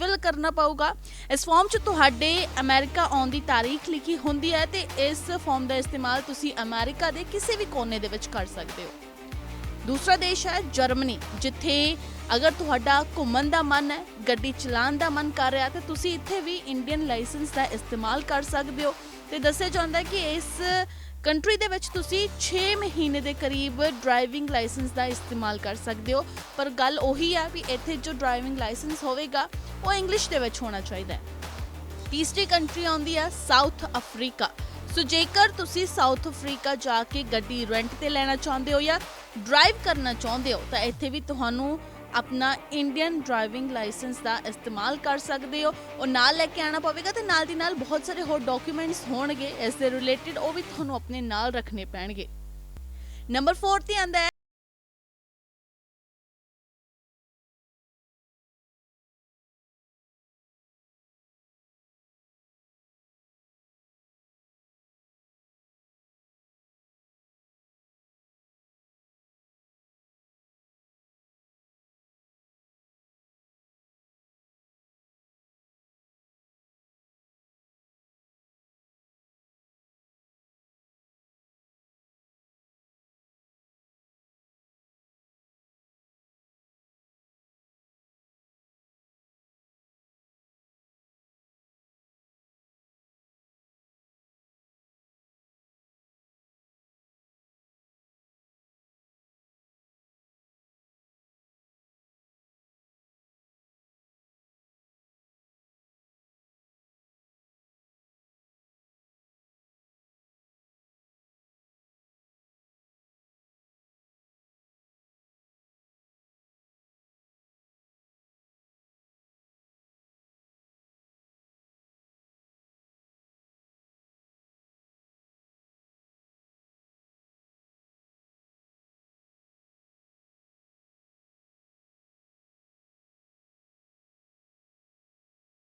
Fill ਕਰਨਾ ਪਊਗਾ। ਇਸ ਫਾਰਮ 'ਚ ਤੁਹਾਡੇ ਅਮਰੀਕਾ ਆਉਣ ਦੀ ਤਾਰੀਖ ਲਿਖੀ ਹੁੰਦੀ ਹੈ ਤੇ ਇਸ ਫਾਰਮ ਦਾ ਇਸਤੇਮਾਲ ਤੁਸੀਂ ਅਮਰੀਕਾ ਦੇ ਕਿਸੇ ਵੀ ਕੋਨੇ ਦੇ ਵਿੱਚ ਕਰ ਸਕਦੇ ਹੋ। ਦੂਸਰਾ ਦੇਸ਼ ਹੈ ਜਰਮਨੀ ਜਿੱਥੇ ਅਗਰ ਤੁਹਾਡਾ ਘੁੰਮਣ ਦਾ ਮਨ ਹੈ, ਗੱਡੀ ਚਲਾਉਣ ਦਾ ਮਨ ਕਰ ਰਿਹਾ ਤਾਂ ਤੁਸੀਂ ਇੱਥੇ ਵੀ ਇੰਡੀਅਨ ਲਾਇਸੈਂਸ ਦਾ ਇਸਤੇਮਾਲ ਕਰ ਸਕਦੇ ਹੋ। ਤੇ ਦੱਸਿਆ ਜਾਂਦਾ ਹੈ ਕਿ ਇਸ ਕੰਟਰੀ ਦੇ ਵਿੱਚ ਤੁਸੀਂ 6 ਮਹੀਨੇ ਦੇ ਕਰੀਬ ਡਰਾਈਵਿੰਗ ਲਾਇਸੈਂਸ ਦਾ ਇਸਤੇਮਾਲ ਕਰ ਸਕਦੇ ਹੋ। ਪਰ ਗੱਲ ਉਹੀ ਆ ਵੀ ਇੱਥੇ ਜੋ ਡਰਾਈਵਿੰਗ ਲਾਇਸੈਂਸ ਹੋਵੇਗਾ ਉਹ ਇੰਗਲਿਸ਼ ਦੇ ਵਿੱਚ ਹੋਣਾ ਚਾਹੀਦਾ ਹੈ। ਤੀਸਰੀ ਕੰਟਰੀ ਆਉਂਦੀ ਹੈ ਸਾਊਥ ਅਫਰੀਕਾ ਸੋ ਜੇਕਰ ਤੁਸੀਂ ਸਾਊਥ ਅਫਰੀਕਾ ਜਾ ਕੇ ਗੱਡੀ ਰੈਂਟ ਤੇ ਲੈਣਾ ਚਾਹੁੰਦੇ ਹੋ ਜਾਂ ਡਰਾਈਵ ਕਰਨਾ ਚਾਹੁੰਦੇ ਹੋ, ਤਾਂ ਇੱਥੇ ਵੀ ਤੁਹਾਨੂੰ ਆਪਣਾ ਇੰਡੀਅਨ ਡਰਾਈਵਿੰਗ ਲਾਇਸੈਂਸ ਦਾ ਇਸਤੇਮਾਲ ਕਰ ਸਕਦੇ ਹੋ। ਉਹ ਨਾਲ ਲੈ ਕੇ ਆਣਾ ਪਵੇਗਾ ਤੇ ਨਾਲ ਦੀ ਨਾਲ ਬਹੁਤ ਸਾਰੇ ਹੋਰ ਡਾਕੂਮੈਂਟਸ ਹੋਣਗੇ, ਇਸ ਦੇ ਰਿਲੇਟਡ ਉਹ ਵੀ ਤੁਹਾਨੂੰ ਆਪਣੇ ਨਾਲ ਰੱਖਣੇ ਪੈਣਗੇ। ਨੰਬਰ 4 ਤੇ ਆਂਦਾ ਹੈ